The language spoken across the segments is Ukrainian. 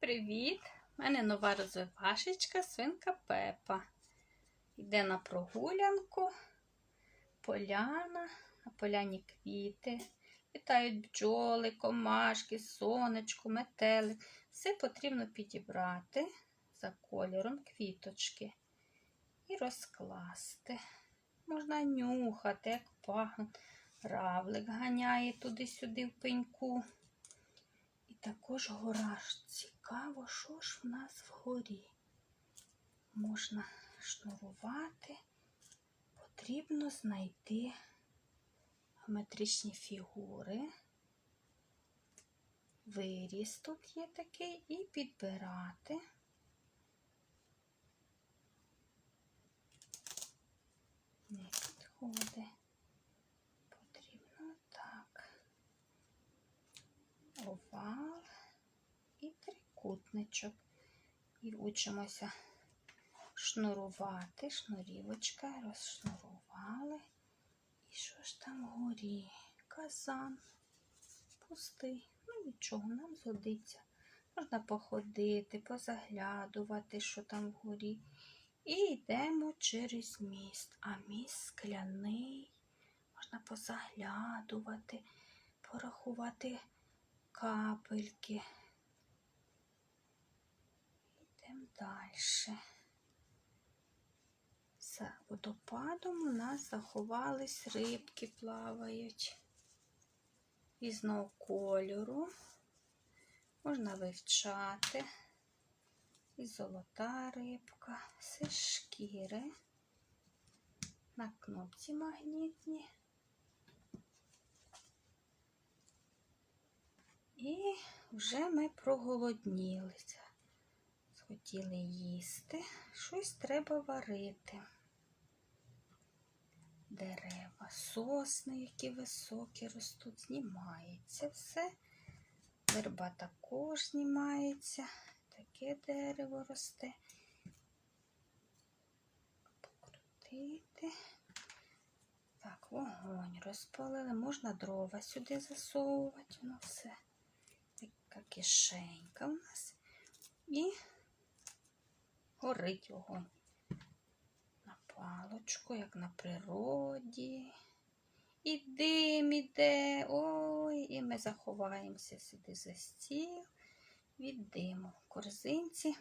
Привіт! У мене нова розвивашечка, свинка Пепа. Йде на прогулянку, поляна, на поляні квіти. Вітають бджоли, комашки, сонечко, метелик. Все потрібно підібрати за кольором квіточки і розкласти. Можна нюхати, як пахнуть. Равлик ганяє туди-сюди в пеньку. Також гора. Цікаво, що ж в нас вгорі. Можна шнурувати. Потрібно знайти геометричні фігури. Виріз тут є такий, і підбирати. Не підходить. Потрібно так. Овал і трикутничок. І учимося шнурувати, шнурівочка, розшнурували. І що ж там вгорі? Казан пустий. Ну нічого, нам згодиться. Можна походити, позаглядувати, що там вгорі. І йдемо через міст. А міст скляний. Можна позаглядувати, порахувати капельки. Йдемо далі. За водопадом у нас заховались рибки плавають різного кольору. Можна вивчати. І золота рибка, все шкіри. На кнопці магнітні. І вже ми проголоднілися. Схотіли їсти. Щось треба варити. Дерева, сосни, які високі ростуть, знімається все. Верба також знімається. Таке дерево росте. Покрутити. Так, вогонь розпалили. Можна дрова сюди засовувати. Воно все. Така кишенька у нас. І горить вогонь. На палочку, як на природі. І дим іде. Ой, і ми заховаємося сюди за стіл від диму в корзинці.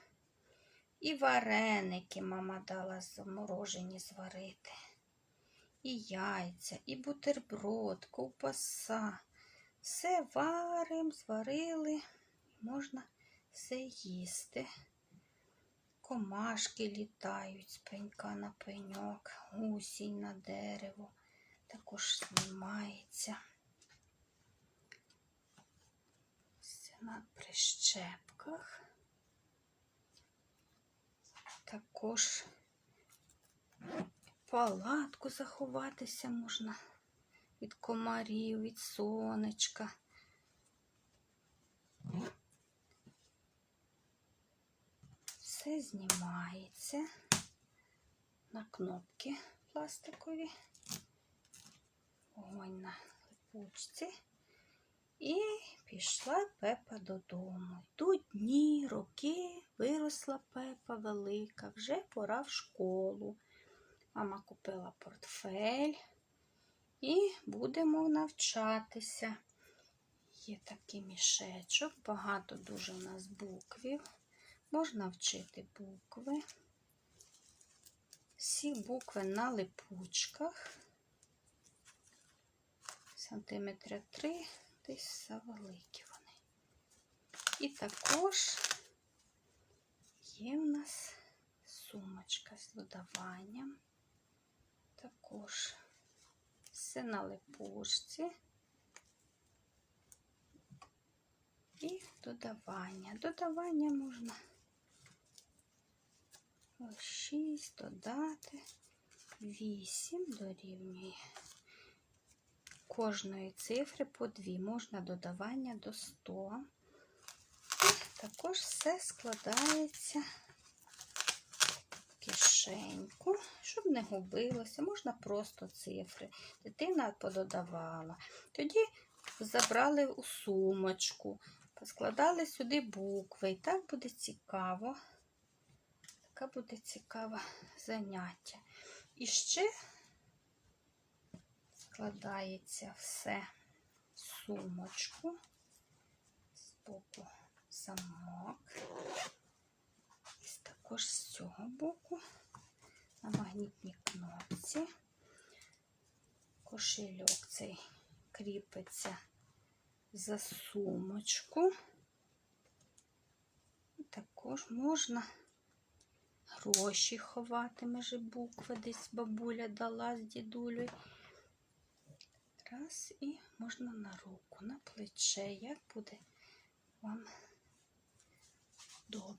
І вареники мама дала заморожені зварити. І яйця, і бутерброд, ковбаса. Все варимо, зварили, можна все їсти. Комашки літають з пенька на пеньок, гусінь на дерево, також знімається. Все на прищепках. Також палатку заховатися можна від комарів, від сонечка. Все знімається на кнопки пластикові, вогонь на липучці. І пішла Пепа додому. Йдуть дні, роки, виросла Пепа велика, вже пора в школу. Мама купила портфель і будемо навчатися. Є такий мішечок, багато дуже у нас буквів. Можна вчити букви. Всі букви на липучках. Сантиметра три, десь завеликі вони. І також є в нас сумочка з додаванням. Також все на липушці. І додавання. Додавання можна 6 додати, 8 дорівнює. Кожної цифри по 2 можна додавання до 100. Також все складається в кишеньку, щоб не губилося. Можна просто цифри. Дитина пододавала. Тоді забрали у сумочку. Поскладали сюди букви. І так буде цікаво. Така буде цікаве заняття. І ще складається все в сумочку. З боку замок. І також з цього боку на магнітній кнопці. Кошельок цей кріпиться за сумочку. І також можна гроші ховати, межі букви, десь бабуля дала з дідулею. Раз і можна на руку, на плече, як буде вам добре.